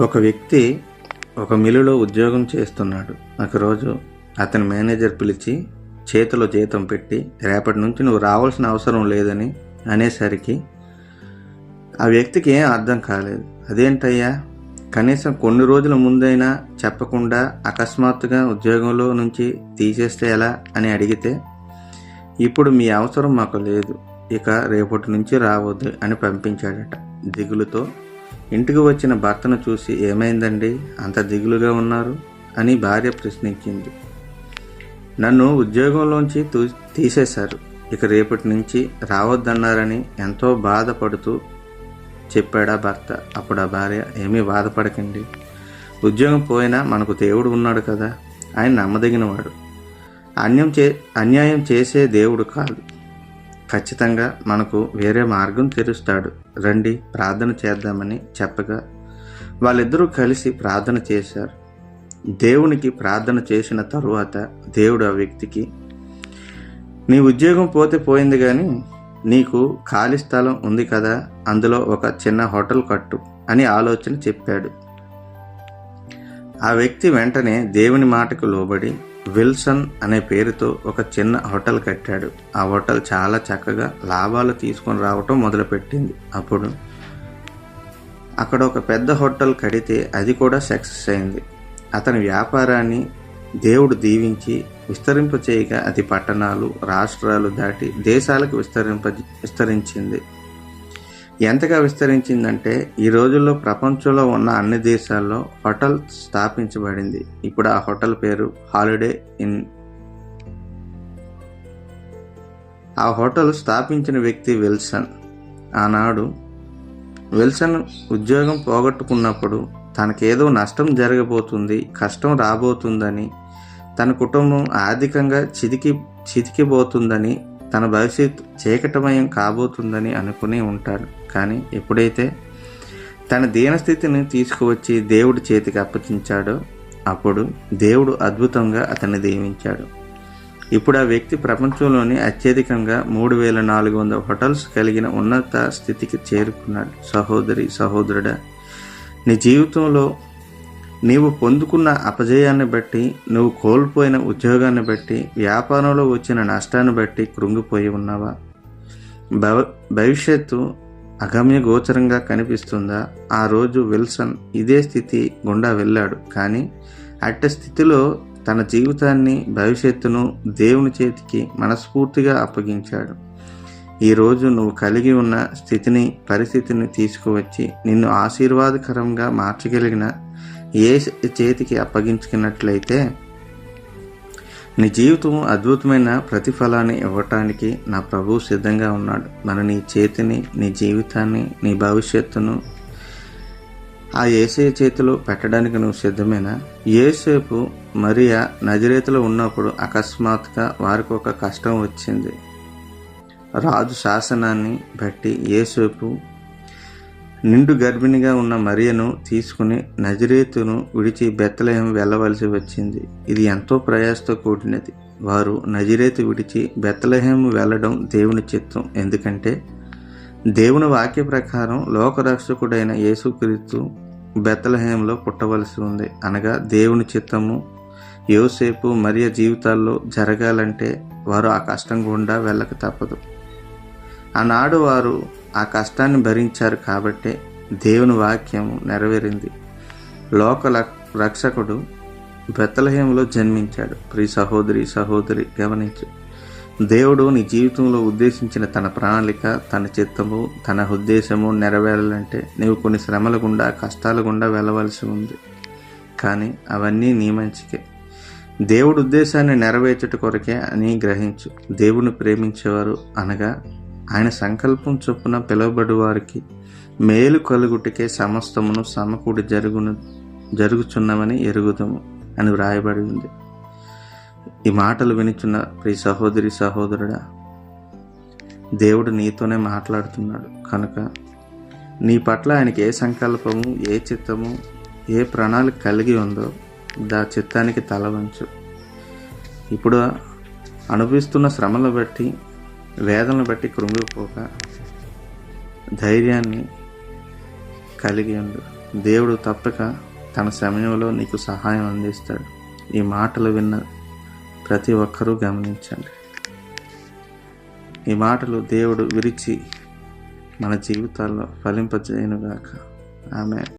ఒక వ్యక్తి ఒక మిల్లులో ఉద్యోగం చేస్తున్నాడు. ఒకరోజు అతని మేనేజర్ పిలిచి చేతిలో జీతం పెట్టి రేపటి నుంచి నువ్వు రావాల్సిన అవసరం లేదని అనేసరికి ఆ వ్యక్తికి ఏం అర్థం కాలేదు. అదేంటయ్యా? కనీసం కొన్ని రోజుల ముందైనా చెప్పకుండా అకస్మాత్తుగా ఉద్యోగంలో నుంచి తీసేస్తే ఎలా? అని అడిగితే ఇప్పుడు మీ అవసరం మాకు లేదు. ఇక రేపటి నుంచి రావద్దు అని పంపించాడట. దిగులుతో ఇంటికి వచ్చిన భర్తను చూసి ఏమైందండి? అంత దిగులుగా ఉన్నారు అని భార్య ప్రశ్నించింది. నన్ను ఉద్యోగంలోంచి తూ తీసేశారు. ఇక రేపటి నుంచి రావద్దన్నారని ఎంతో బాధపడుతూ చెప్పాడా భర్త. అప్పుడు ఆ భార్య ఏమీ బాధపడకండి. ఉద్యోగం పోయినా మనకు దేవుడు ఉన్నాడు కదా. ఆయన నమ్మదగినవాడు. అన్యం చే అన్యాయం చేసే దేవుడు కాదు. ఖచ్చితంగా మనకు వేరే మార్గం తెరుస్తాడు. రండి ప్రార్థన చేద్దామని చెప్పగా వాళ్ళిద్దరూ కలిసి ప్రార్థన చేశారు. దేవునికి ప్రార్థన చేసిన తరువాత దేవుడు ఆ వ్యక్తికి నీ ఉద్యోగం పోతే పోయింది కానీ నీకు ఖాళీ స్థలం ఉంది కదా అందులో ఒక చిన్న హోటల్ కట్టు అని ఆలోచన చెప్పాడు. ఆ వ్యక్తి వెంటనే దేవుని మాటకు లోబడి విల్సన్ అనే పేరుతో ఒక చిన్న హోటల్ కట్టాడు. ఆ హోటల్ చాలా చక్కగా లాభాలు తీసుకొని రావటం మొదలుపెట్టింది. అప్పుడు అక్కడ ఒక పెద్ద హోటల్ కడితే అది కూడా సక్సెస్ అయింది. అతని వ్యాపారాన్ని దేవుడు దీవించి విస్తరింపచేయగా అది పట్టణాలు రాష్ట్రాలు దాటి దేశాలకు విస్తరింప విస్తరించింది. ఎంతగా విస్తరించిందంటే ఈ రోజుల్లో ప్రపంచంలో ఉన్న అన్ని దేశాల్లో హోటల్ స్థాపించబడింది. ఇప్పుడు ఆ హోటల్ పేరు హాలిడే ఇన్. ఆ హోటల్ స్థాపించిన వ్యక్తి విల్సన్. ఆనాడు విల్సన్ ఉద్యోగం పోగొట్టుకున్నప్పుడు తనకేదో నష్టం జరగబోతుంది కష్టం రాబోతుందని తన కుటుంబం ఆర్థికంగా చితికి చితికిపోతుందని తన భవిష్యత్తు చీకటమయం కాబోతుందని అనుకుని ఉంటాడు. కానీ ఎప్పుడైతే తన దీనస్థితిని తీసుకువచ్చి దేవుడి చేతికి అప్పచించాడో అప్పుడు దేవుడు అద్భుతంగా అతన్ని దీవించాడు. ఇప్పుడు ఆ వ్యక్తి ప్రపంచంలోని అత్యధికంగా మూడు వేల నాలుగు వందల హోటల్స్ కలిగిన ఉన్నత స్థితికి చేరుకున్నాడు. సహోదరి సహోదరుడా నీ జీవితంలో నీవు పొందుకున్న అపజయాన్ని బట్టి నువ్వు కోల్పోయిన ఉద్యోగాన్ని బట్టి వ్యాపారంలో వచ్చిన నష్టాన్ని బట్టి కృంగిపోయి ఉన్నావా? భవ భవిష్యత్తు అగమ్య గోచరంగా కనిపిస్తుందా? ఆ రోజు విల్సన్ ఇదే స్థితి గుండా వెళ్ళాడు. కానీ అట్ట స్థితిలో తన జీవితాన్ని భవిష్యత్తును దేవుని చేతికి మనస్ఫూర్తిగా అప్పగించాడు. ఈరోజు నువ్వు కలిగి ఉన్న స్థితిని పరిస్థితిని తీసుకువచ్చి నిన్ను ఆశీర్వాదకరంగా మార్చగలిగిన ఏ చేతికి అప్పగించుకున్నట్లయితే నీ జీవితం అద్భుతమైన ప్రతిఫలాన్ని ఇవ్వటానికి నా ప్రభువు సిద్ధంగా ఉన్నాడు. మన నీ చేతిని నీ జీవితాన్ని నీ భవిష్యత్తును ఆ ఏసే చేతిలో పెట్టడానికి నువ్వు సిద్ధమేనా? ఏసేపు మరియా నజరేతులో ఉన్నప్పుడు అకస్మాత్తుగా వారికి ఒక కష్టం వచ్చింది. రాజు శాసనాన్ని బట్టి ఏసేపు నిండు గర్భిణిగా ఉన్న మరియను తీసుకుని నజరేతును విడిచి బెత్తలయం వెళ్ళవలసి వచ్చింది. ఇది ఎంతో ప్రయాసతో కూడినది. వారు నజరేతు విడిచి బెత్తలహేం వెళ్ళడం దేవుని చిత్తం. ఎందుకంటే దేవుని వాక్య ప్రకారం లోకరక్షకుడైన యేసుక్రీస్తు బెత్తలహేంలో పుట్టవలసి ఉంది. అనగా దేవుని చిత్తము యోసేపు మరియ జీవితాల్లో జరగాలంటే వారు ఆ కష్టం గుండా వెళ్ళక తప్పదు. ఆనాడు వారు ఆ కష్టాన్ని భరించారు కాబట్టే దేవుని వాక్యం నెరవేరింది. లోక రక్షకుడు బెత్తలహేములో జన్మించాడు. ప్రి సహోదరి సహోదరి గమనించు. దేవుడు నీ జీవితంలో ఉద్దేశించిన తన ప్రణాళిక తన చిత్తము తన ఉద్దేశము నెరవేరాలంటే నీవు కొన్ని శ్రమల గుండా కష్టాల గుండా వెళ్ళవలసి ఉంది. కానీ అవన్నీ నీ మంచికే. దేవుడు ఉద్దేశాన్ని నెరవేర్చుట కొరకే అని గ్రహించు. దేవుని ప్రేమించేవారు అనగా ఆయన సంకల్పం చొప్పున పిలువబడి వారికి మేలు కలుగుటికే సమస్తమును సమకూడి జరుగును జరుగుచున్నవని ఎరుగుదము అని వ్రాయబడి ఉంది. ఈ మాటలు వినిచున్న ప్రియ సహోదరి సహోదరుడా దేవుడు నీతోనే మాట్లాడుతున్నాడు. కనుక నీ పట్ల ఆయనకి ఏ సంకల్పము ఏ చిత్తము ఏ ప్రణాళిక కలిగి ఉందో దా చిత్తానికి తలవంచు ఇప్పుడు అనుభవిస్తున్న శ్రమలు బట్టి వేదనలు బట్టి కృంగిపోక ధైర్యాన్ని కలిగి ఉండు. దేవుడు తప్పక తన సమయంలో నీకు సహాయం అందిస్తాడు. ఈ మాటలు విన్న ప్రతి ఒక్కరూ గమనించండి. ఈ మాటలు దేవుడు విరిచి మన జీవితాల్లో ఫలింపజేయనుగాక. ఆమె